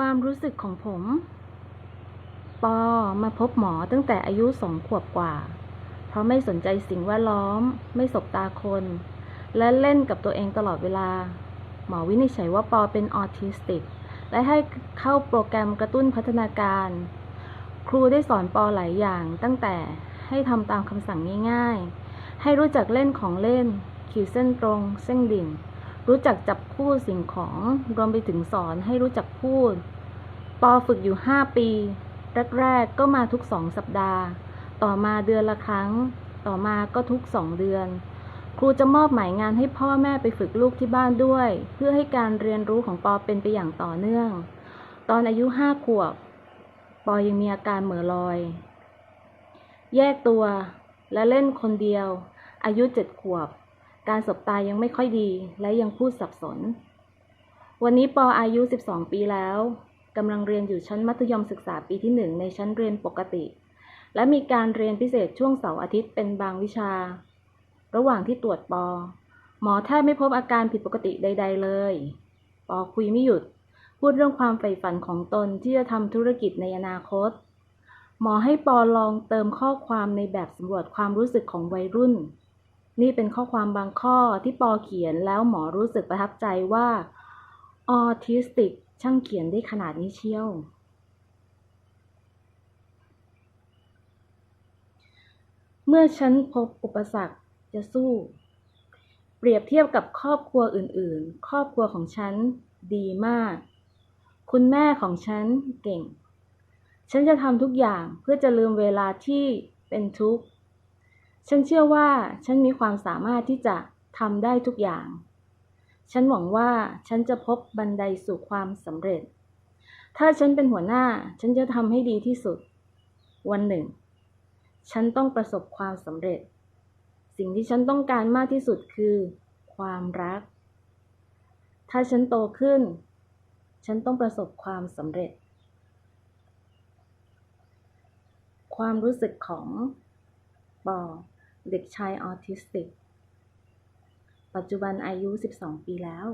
ความรู้สึกของผม ปอมาพบหมอตั้งแต่อายุสองขวบกว่า เพราะไม่สนใจสิ่งแวดล้อม ไม่สบตาคน และเล่นกับตัวเองตลอดเวลา หมอวินิจฉัยว่าปอเป็นออทิสติก และให้เข้าโปรแกรมกระตุ้นพัฒนาการ ครูได้สอนปอหลายอย่างตั้งแต่ให้ทำตามคำสั่งง่ายๆ ให้รู้จักเล่นของเล่น ขีดเส้นตรง เส้นดิ่ง รู้จักจับคู่สิ่งของรวมไปถึงสอนให้รู้จักพูด ปอฝึกอยู่ 5 ปี แรกๆก็มาทุกสองสัปดาห์ ต่อมาเดือนละครั้ง ต่อมาก็ทุกสองเดือน ครูจะมอบหมายงานให้พ่อแม่ไปฝึกลูกที่บ้านด้วย เพื่อให้การเรียนรู้ของปอเป็นไปอย่างต่อเนื่อง ตอนอายุห้าขวบ ปอยังมีอาการเหม่อลอย แยกตัวและเล่นคนเดียว อายุเจ็ดขวบ การสบตายังไม่ค่อยดี และยังพูดสับสน วันนี้ปออายุ 12 ปีแล้วกำลังเรียนอยู่ชั้นมัธยมศึกษาปีที่ 1 ในชั้นเรียนปกติ และมีการเรียนพิเศษช่วงเสาร์อาทิตย์เป็นบางวิชา ระหว่างที่ตรวจปอ หมอแทบไม่พบอาการผิดปกติใด ๆ เลย ปอคุยไม่หยุด พูดเรื่องความใฝ่ฝันของตนที่จะทำธุรกิจในอนาคต หมอให้ปอลองเติมข้อความในแบบสำรวจความรู้สึกของวัยรุ่น นี่เป็นข้อความบางข้อที่ปอเขียนแล้วหมอรู้สึกประทับใจว่าออทิสติกช่างเขียนได้ขนาดนี้เชียว เมื่อฉันพบอุปสรรคจะสู้ เปรียบเทียบกับครอบครัวอื่นๆ ครอบครัวของฉันดีมาก คุณแม่ของฉันเก่ง ฉันจะทำทุกอย่างเพื่อจะลืมเวลาที่เป็นทุกข์ ฉันเชื่อว่าฉันมีความสามารถที่จะทำได้ทุกอย่าง ฉันหวังว่าฉันจะพบบันไดสู่ความสำเร็จ ถ้าฉันเป็นหัวหน้า ฉันจะทำให้ดีที่สุด วันหนึ่ง ฉันต้องประสบความสำเร็จ สิ่งที่ฉันต้องการมากที่สุดคือ ความรัก ถ้าฉันโตขึ้น ฉันต้องประสบความสำเร็จ ความรู้สึกของปอ เด็กชายออทิสติก ปัจจุบันอายุ 12 ปีแล้ว